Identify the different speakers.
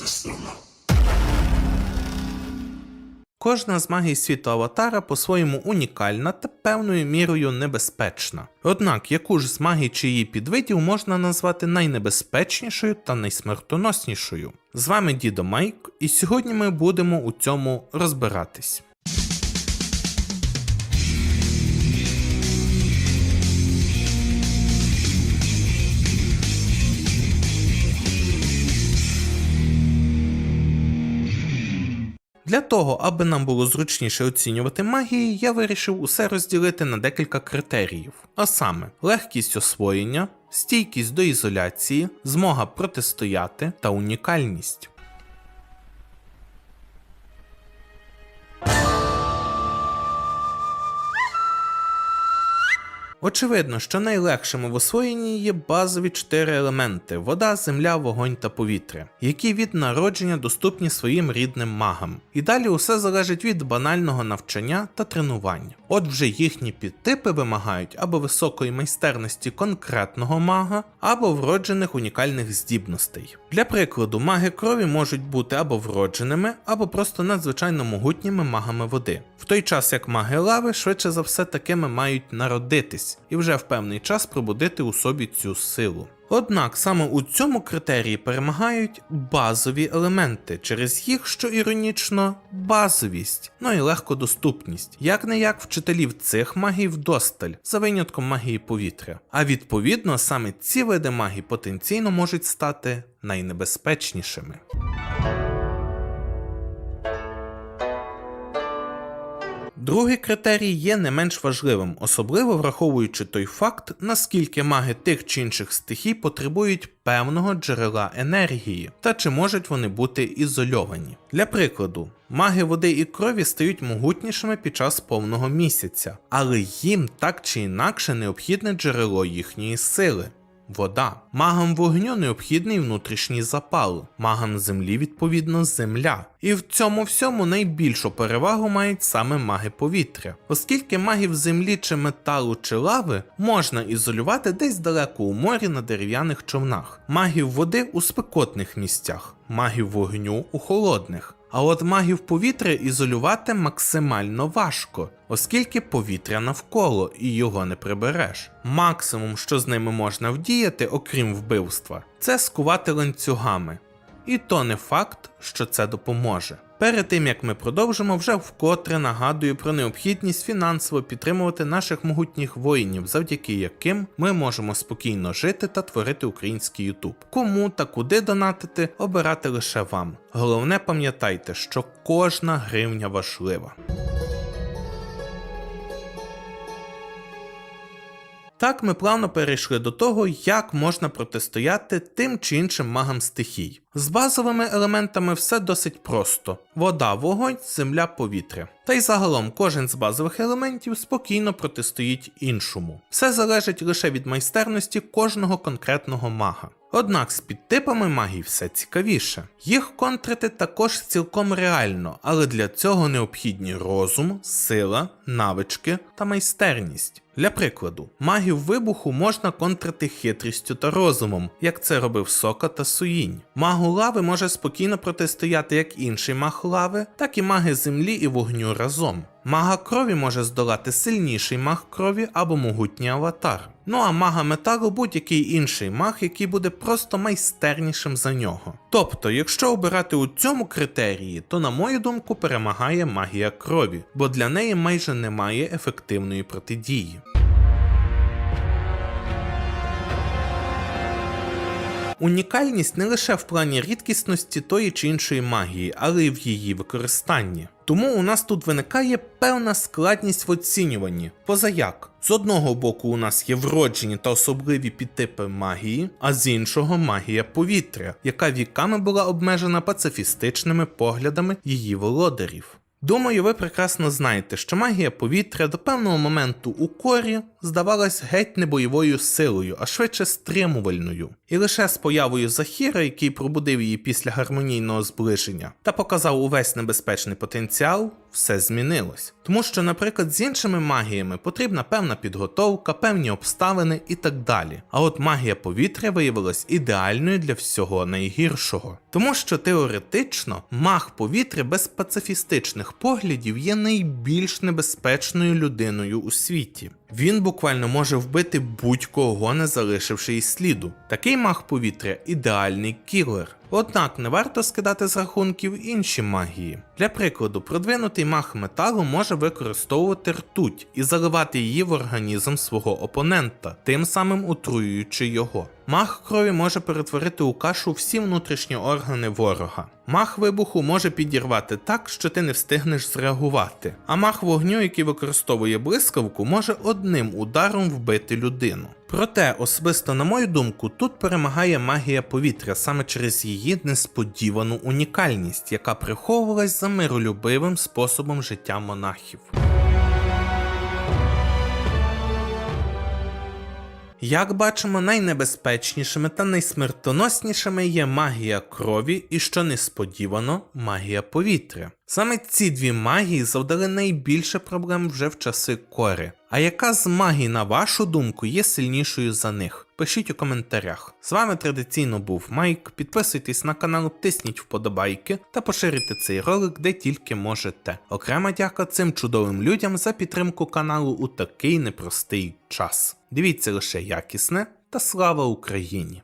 Speaker 1: система.
Speaker 2: Кожна з магій світу Аватара по-своєму унікальна та певною мірою небезпечна. Однак яку ж з магій чи її підвидів можна назвати найнебезпечнішою та найсмертоноснішою? З вами Дідо Майк, і сьогодні ми будемо у цьому розбиратись. Для того, аби нам було зручніше оцінювати магії, я вирішив усе розділити на декілька критеріїв, а саме легкість освоєння, стійкість до ізоляції, змога протистояти та унікальність. Очевидно, що найлегшими в освоєнні є базові чотири елементи вода, земля, вогонь та повітря, які від народження доступні своїм рідним магам. І далі усе залежить від банального навчання та тренування. От вже їхні підтипи вимагають або високої майстерності конкретного мага, або вроджених унікальних здібностей. Для прикладу, маги крові можуть бути або вродженими, або просто надзвичайно могутніми магами води. В той час як маги лави швидше за все такими мають народитись і вже в певний час пробудити у собі цю силу. Однак саме у цьому критерії перемагають базові елементи, через їх, що іронічно, базовість, ну і легкодоступність, як не як вчителів цих магій вдосталь, за винятком магії повітря. А відповідно саме ці види магії потенційно можуть стати найнебезпечнішими. Другий критерій є не менш важливим, особливо враховуючи той факт, наскільки маги тих чи інших стихій потребують певного джерела енергії, та чи можуть вони бути ізольовані. Для прикладу, маги води і крові стають могутнішими під час повного місяця, але їм так чи інакше необхідне джерело їхньої сили. Вода. Магам вогню необхідний внутрішній запал, магам землі, відповідно, земля. І в цьому всьому найбільшу перевагу мають саме маги повітря, оскільки магів землі чи металу чи лави можна ізолювати десь далеко у морі на дерев'яних човнах, магів води у спекотних місцях, магів вогню у холодних. А от магів повітря ізолювати максимально важко, оскільки повітря навколо і його не прибереш. Максимум, що з ними можна вдіяти, окрім вбивства, це скувати ланцюгами. І то не факт, що це допоможе. Перед тим як ми продовжимо, вже вкотре нагадую про необхідність фінансово підтримувати наших могутніх воїнів, завдяки яким ми можемо спокійно жити та творити український Ютуб. Кому та куди донатити, обирати лише вам. Головне пам'ятайте, що кожна гривня важлива. Так ми плавно перейшли до того, як можна протистояти тим чи іншим магам стихій. З базовими елементами все досить просто: вода, вогонь, земля, повітря. Та й загалом кожен з базових елементів спокійно протистоїть іншому. Все залежить лише від майстерності кожного конкретного мага. Однак з підтипами магії все цікавіше. Їх контрити також цілком реально, але для цього необхідні розум, сила, навички та майстерність. Для прикладу, магів вибуху можна контрити хитрістю та розумом, як це робив Сока та Суїнь. Магу лави може спокійно протистояти як інший маг лави, так і маги землі і вогню разом. Мага крові може здолати сильніший маг крові або могутній аватар. Ну а мага металу будь-який інший маг, який буде просто майстернішим за нього. Тобто, якщо обирати у цьому критерії, то на мою думку перемагає магія крові, бо для неї майже немає ефективної протидії. Унікальність не лише в плані рідкісності тої чи іншої магії, але й в її використанні. Тому у нас тут виникає певна складність в оцінюванні. Позаяк, з одного боку, у нас є вроджені та особливі підтипи магії, а з іншого магія повітря, яка віками була обмежена пацифістичними поглядами її володарів. Думаю, ви прекрасно знаєте, що магія повітря до певного моменту у корі здавалась геть не бойовою силою, а швидше стримувальною. І лише з появою Захіра, який пробудив її після гармонійного зближення, та показав увесь небезпечний потенціал, все змінилось. Тому що, наприклад, з іншими магіями потрібна певна підготовка, певні обставини і так далі. А от магія повітря виявилась ідеальною для всього найгіршого. Тому що теоретично маг повітря без пацифістичних поглядів є найбільш небезпечною людиною у світі. Він буквально може вбити будь-кого, не залишивши і сліду. Такий маг повітря ідеальний кілер. Однак не варто скидати з рахунків інші магії. Для прикладу, продвинутий маг металу може використовувати ртуть і заливати її в організм свого опонента, тим самим отруюючи його. Маг крові може перетворити у кашу всі внутрішні органи ворога. Маг вибуху може підірвати так, що ти не встигнеш зреагувати. А маг вогню, який використовує блискавку, може одним ударом вбити людину. Проте, особисто на мою думку, тут перемагає магія повітря саме через її несподівану унікальність, яка приховувалась за миролюбивим способом життя монахів. Як бачимо, найнебезпечнішими та найсмертоноснішими є магія крові і, що несподівано, магія повітря. Саме ці дві магії завдали найбільше проблем вже в часи кори. А яка з магій, на вашу думку, є сильнішою за них? Пишіть у коментарях. З вами традиційно був Майк. Підписуйтесь на канал, тисніть вподобайки та поширюйте цей ролик де тільки можете. Окрема дяка цим чудовим людям за підтримку каналу у такий непростий час. Дивіться лише якісне та слава Україні!